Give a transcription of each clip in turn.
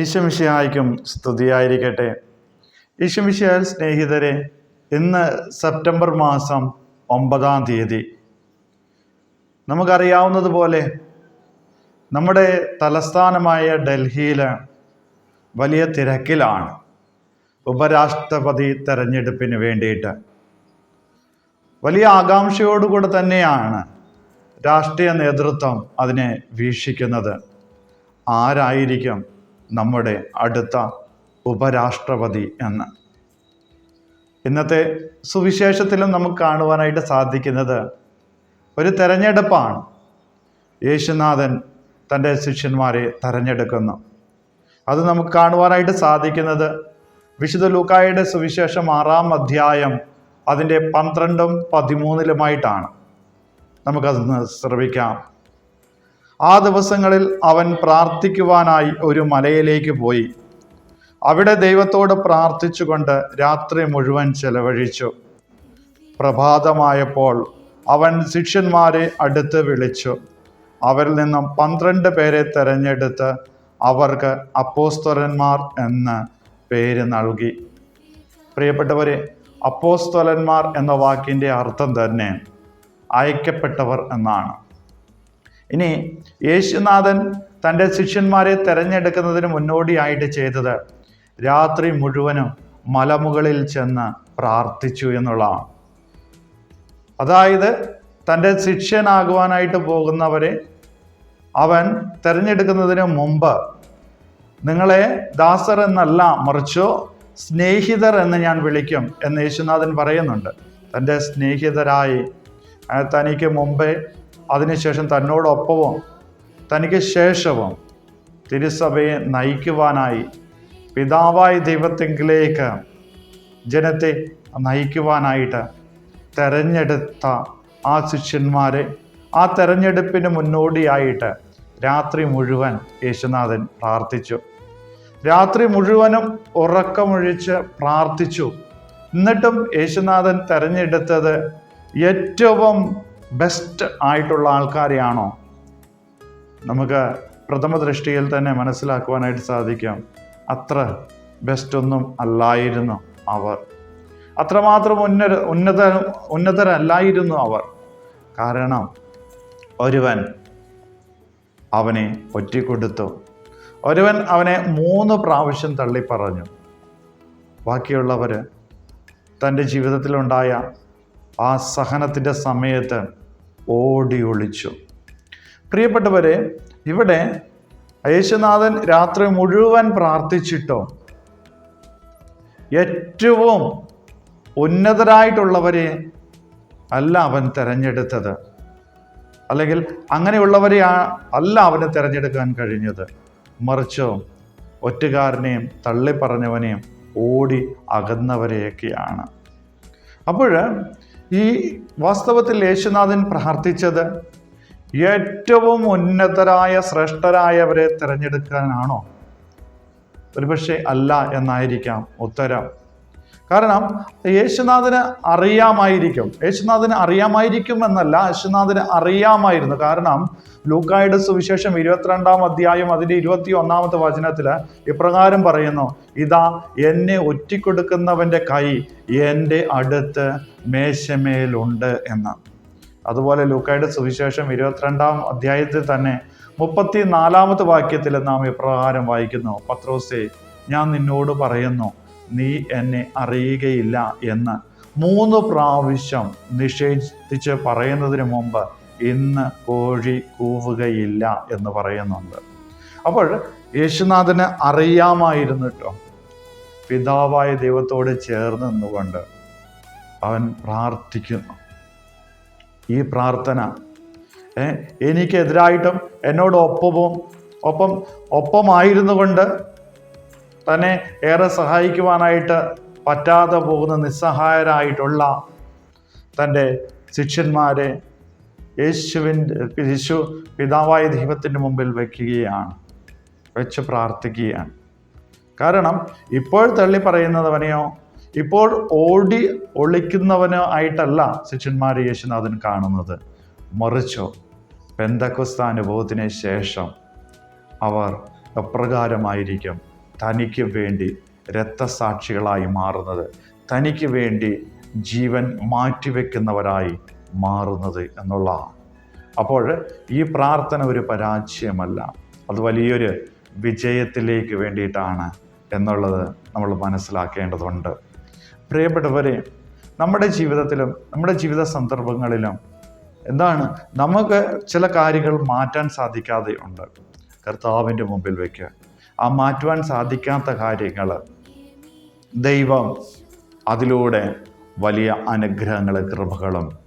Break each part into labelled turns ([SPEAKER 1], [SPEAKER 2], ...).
[SPEAKER 1] ഈശമിഷയായിക്കും സ്തുതിയായിരിക്കട്ടെ. ഈശമിഷയാൽ സ്നേഹിതരെ ഇന്ന് സെപ്റ്റംബർ മാസം ഒമ്പതാം തീയതി. നമുക്കറിയാവുന്നതുപോലെ നമ്മുടെ തലസ്ഥാനമായ ഡൽഹിയിൽ വലിയ തിരക്കിലാണ് ഉപരാഷ്ട്രപതി തെരഞ്ഞെടുപ്പിന് വേണ്ടിയിട്ട്. വലിയ ആകാംക്ഷയോടുകൂടെ തന്നെയാണ് രാഷ്ട്രീയ നേതൃത്വം അതിനെ വീക്ഷിക്കുന്നത്. ആരായിരിക്കും നമ്മുടെ അടുത്ത ഉപരാഷ്ട്രപതി എന്ന്. ഇന്നത്തെ സുവിശേഷത്തിലും നമുക്ക് കാണുവാനായിട്ട് സാധിക്കുന്നത് ഒരു തെരഞ്ഞെടുപ്പാണ്. യേശുനാഥൻ തന്റെ ശിഷ്യന്മാരെ തെരഞ്ഞെടുക്കുന്നു. അത് നമുക്ക് കാണുവാനായിട്ട് സാധിക്കുന്നത് വിശുദ്ധ ലൂക്കായുടെ സുവിശേഷം ആറാം അധ്യായം അതിന്റെ പന്ത്രണ്ടും പതിമൂന്നിലുമായിട്ടാണ്. നമുക്കതൊന്ന് ശ്രമിക്കാം ആ ദിവസങ്ങളിൽ അവൻ പ്രാർത്ഥിക്കുവാനായി ഒരു മലയിലേക്ക് പോയി. അവിടെ ദൈവത്തോട് പ്രാർത്ഥിച്ചുകൊണ്ട് രാത്രി മുഴുവൻ ചെലവഴിച്ചു. പ്രഭാതമായപ്പോൾ അവൻ ശിഷ്യന്മാരെ അടുത്ത് വിളിച്ചു. അവരിൽ നിന്നും പന്ത്രണ്ട് പേരെ തെരഞ്ഞെടുത്ത് അവർക്ക് അപ്പോസ്തലന്മാർ എന്ന് പേര് നൽകി. പ്രിയപ്പെട്ടവരെ അപ്പോസ്തലന്മാർ എന്ന വാക്കിന്റെ അർത്ഥം തന്നെ അയക്കപ്പെട്ടവർ എന്നാണ്. ഇനി യേശുനാഥൻ തന്റെ ശിഷ്യന്മാരെ തെരഞ്ഞെടുക്കുന്നതിന് മുന്നോടിയായിട്ട് ചെയ്തത് രാത്രി മുഴുവനും മലമുകളിൽ ചെന്ന് പ്രാർത്ഥിച്ചു എന്നുള്ളതാണ് അതായത് തന്റെ ശിഷ്യനാകുവാനായിട്ട് പോകുന്നവരെ അവൻ തിരഞ്ഞെടുക്കുന്നതിന് മുമ്പ് നിങ്ങളെ ദാസർ എന്നല്ല മറിച്ചോ സ്നേഹിതർ എന്ന് ഞാൻ വിളിക്കും എന്ന് യേശുനാഥൻ പറയുന്നുണ്ട്. തന്റെ സ്നേഹിതരായി. തനിക്ക് മുമ്പേ അതിനുശേഷം തന്നോടൊപ്പവും തനിക്ക് ശേഷവും തിരുസഭയെ നയിക്കുവാനായി പിതാവായ ദൈവത്തെങ്കിലേക്ക് ജനത്തെ നയിക്കുവാനായിട്ട് തെരഞ്ഞെടുത്ത ആ ശിഷ്യന്മാരെ ആ തെരഞ്ഞെടുപ്പിന് മുന്നോടിയായിട്ട് രാത്രി മുഴുവൻ യേശുനാഥൻ പ്രാർത്ഥിച്ചു. രാത്രി മുഴുവനും ഉറക്കമൊഴിച്ച് പ്രാർത്ഥിച്ചു. എന്നിട്ടും യേശുനാഥൻ തെരഞ്ഞെടുത്തത് ഏറ്റവും ബെസ്റ്റ് ആയിട്ടുള്ള ആൾക്കാരെയാണോ? നമുക്ക് പ്രഥമ ദൃഷ്ടിയിൽ തന്നെ മനസ്സിലാക്കുവാനായിട്ട് സാധിക്കാം. അത്ര ബെസ്റ്റ് ഒന്നും അല്ലായിരുന്നു അവർ. അത്രമാത്രം ഉന്നത ഉന്നത ഉന്നതരല്ലായിരുന്നു അവർ. കാരണം ഒരുവൻ അവനെ ഒറ്റിക്കൊടുത്തു. ഒരുവൻ അവനെ മൂന്ന് പ്രാവശ്യം തള്ളിപ്പറഞ്ഞു. ബാക്കിയുള്ളവർ തന്റെ ജീവിതത്തിലുണ്ടായ ആ സഹനത്തിന്റെ സമയത്ത് ഓടി ഒളിച്ചു പ്രിയപ്പെട്ടവരെ ഇവിടെ യേശുനാഥൻ രാത്രി മുഴുവൻ പ്രാർത്ഥിച്ചിട്ടോ ഏറ്റവും ഉന്നതരായിട്ടുള്ളവരെ അല്ല അവൻ തിരഞ്ഞെടുത്തത്. അല്ലെങ്കിൽ അങ്ങനെയുള്ളവരെ അല്ല അവന് തിരഞ്ഞെടുക്കാൻ കഴിഞ്ഞത്. മറിച്ചോ ഒറ്റുകാരനെയും തള്ളിപ്പറഞ്ഞവനെയും ഓടി അകന്നവരെയൊക്കെയാണ്. അപ്പോൾ ഈ വാസ്തവത്തിൽ യേശുനാഥൻ പ്രാർത്ഥിച്ചത് ഏറ്റവും ഉന്നതരായ ശ്രേഷ്ഠരായവരെ തിരഞ്ഞെടുക്കാനാണോ? ഒരുപക്ഷെ അല്ല എന്നായിരിക്കാം ഉത്തരം. കാരണം യേശുനാഥന് അറിയാമായിരിക്കും. യേശുനാഥന് അറിയാമായിരിക്കും എന്നല്ല യേശുനാഥന് അറിയാമായിരുന്നു. കാരണം ലൂക്കായുടെ സുവിശേഷം ഇരുപത്തിരണ്ടാം അധ്യായം അതിന്റെ ഇരുപത്തി ഒന്നാമത്തെ വചനത്തിൽ ഇപ്രകാരം പറയുന്നു ഇതാ എന്നെ ഒറ്റിക്കൊടുക്കുന്നവന്റെ കൈ എന്റെ അടുത്ത് മേശമേലുണ്ട് എന്ന്. അതുപോലെ ലൂക്കായുടെ സുവിശേഷം ഇരുപത്തിരണ്ടാം അധ്യായത്തിൽ തന്നെ മുപ്പത്തി നാലാമത്തെ വാക്യത്തിൽ നാം ഇപ്രകാരം വായിക്കുന്നു പത്രോസേ ഞാൻ നിന്നോട് പറയുന്നു നീ എന്നെ അറിയുകയില്ല എന്ന് മൂന്ന് പ്രാവശ്യം നിഷേധിച്ച് പറയുന്നതിന് മുമ്പ് ഇന്ന് കോഴി കൂവുകയില്ല എന്ന് പറയുന്നുണ്ട്. അപ്പോൾ യേശുനാഥന് അറിയാമായിരുന്നിട്ടോ? പിതാവായ ദൈവത്തോട് ചേർന്ന് നിന്നുകൊണ്ട് അവൻ പ്രാർത്ഥിക്കുന്നു. ഈ പ്രാർത്ഥന എനിക്കെതിരായിട്ടും എന്നോട് ഒപ്പവും ഒപ്പം ഒപ്പമായിരുന്നു കൊണ്ട് തന്നെ ഏറെ സഹായിക്കുവാനായിട്ട് പറ്റാതെ പോകുന്ന നിസ്സഹായരായിട്ടുള്ള തന്റെ ശിഷ്യന്മാരെ യേശുവിന്റെ യേശു പിതാവായ ദൈവത്തിന്റെ മുമ്പിൽ വയ്ക്കുകയാണ് വെച്ച് പ്രാർത്ഥിക്കുകയാണ്. കാരണം ഇപ്പോൾ തള്ളി പറയുന്നവനെയോ ഇപ്പോൾ ഓടി ഒളിക്കുന്നവനോ ആയിട്ടല്ല ശിഷ്യന്മാരെ യേശുനാഥൻ കാണുന്നത്. മറിച്ചോ പെന്തക്കുസ്ത അനുഭവത്തിന് ശേഷം അവർ എപ്രകാരമായിരിക്കും? തനിക്ക് വേണ്ടി രക്തസാക്ഷികളായി മാറുന്നത് തനിക്ക് വേണ്ടി ജീവൻ മാറ്റിവെക്കുന്നവരായി മാറുന്നത് എന്നുള്ള അപ്പോൾ ഈ പ്രാർത്ഥന ഒരു പരാജയമല്ല. അത് വലിയൊരു വിജയത്തിലേക്ക് വേണ്ടിയിട്ടാണ് എന്നുള്ളത് നമ്മൾ മനസ്സിലാക്കേണ്ടതുണ്ട്. പ്രിയപ്പെട്ടവരെ നമ്മുടെ ജീവിതത്തിലും നമ്മുടെ ജീവിത സന്ദർഭങ്ങളിലും എന്താണ് നമുക്ക് ചില കാര്യങ്ങൾ മാറ്റാൻ സാധിക്കാതെ ഉണ്ട്. കർത്താവിന്റെ മുമ്പിൽ വയ്ക്കുക ആ മാറ്റുവാൻ സാധിക്കാത്ത കാര്യങ്ങൾ ദൈവം അതിലൂടെ വലിയ അനുഗ്രഹങ്ങൾ കൃപകളും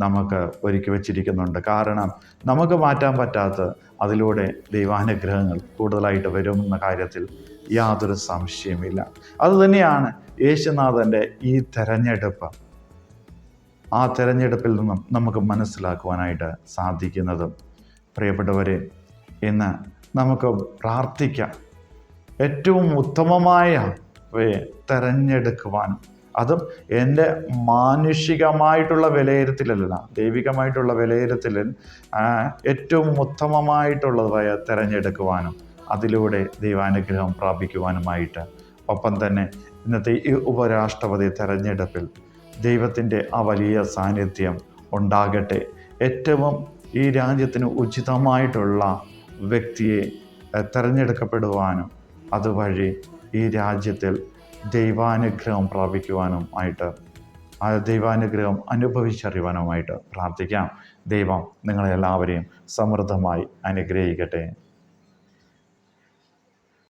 [SPEAKER 1] നമുക്ക് ഒരുക്കി വച്ചിരിക്കുന്നുണ്ട്. കാരണം നമുക്ക് മാറ്റാൻ പറ്റാത്ത അതിലൂടെ ദൈവാനുഗ്രഹങ്ങൾ കൂടുതലായിട്ട് വരുമെന്ന കാര്യത്തിൽ യാതൊരു സംശയമില്ല അതുതന്നെയാണ് യേശുനാഥന്റെ ഈ തെരഞ്ഞെടുപ്പ്. ആ തെരഞ്ഞെടുപ്പിൽ നിന്നും നമുക്ക് മനസ്സിലാക്കുവാനായിട്ട് സാധിക്കുന്നതും. പ്രിയപ്പെട്ടവരെ ഇന്ന് നമുക്ക് പ്രാർത്ഥിക്കാം. ഏറ്റവും ഉത്തമമായ വേ- തെരഞ്ഞെടുക്കുവാനും അതും എന്റെ മാനുഷികമായിട്ടുള്ള വിലയിരുത്തലല്ല ദൈവികമായിട്ടുള്ള വിലയിരുത്തലിൽ ഏറ്റവും ഉത്തമമായിട്ടുള്ളതായ തിരഞ്ഞെടുക്കുവാനും അതിലൂടെ ദൈവാനുഗ്രഹം പ്രാപിക്കുവാനുമായിട്ട്. ഒപ്പം തന്നെ ഇന്നത്തെ ഈ ഉപരാഷ്ട്രപതി തെരഞ്ഞെടുപ്പിൽ ദൈവത്തിന്റെ ആ വലിയ സാന്നിധ്യം ഉണ്ടാകട്ടെ. ഏറ്റവും ഈ രാജ്യത്തിന് ഉചിതമായിട്ടുള്ള വ്യക്തിയെ തിരഞ്ഞെടുക്കപ്പെടുവാനും അതുവഴി ഈ രാജ്യത്തിൽ ദൈവാനുഗ്രഹം പ്രാപിക്കുവാനും ആയിട്ട് ആ ദൈവാനുഗ്രഹം അനുഭവിച്ചറിയുവാനുമായിട്ട് പ്രാർത്ഥിക്കാം. ദൈവം നിങ്ങളെല്ലാവരെയും സമൃദ്ധമായി അനുഗ്രഹിക്കട്ടെ.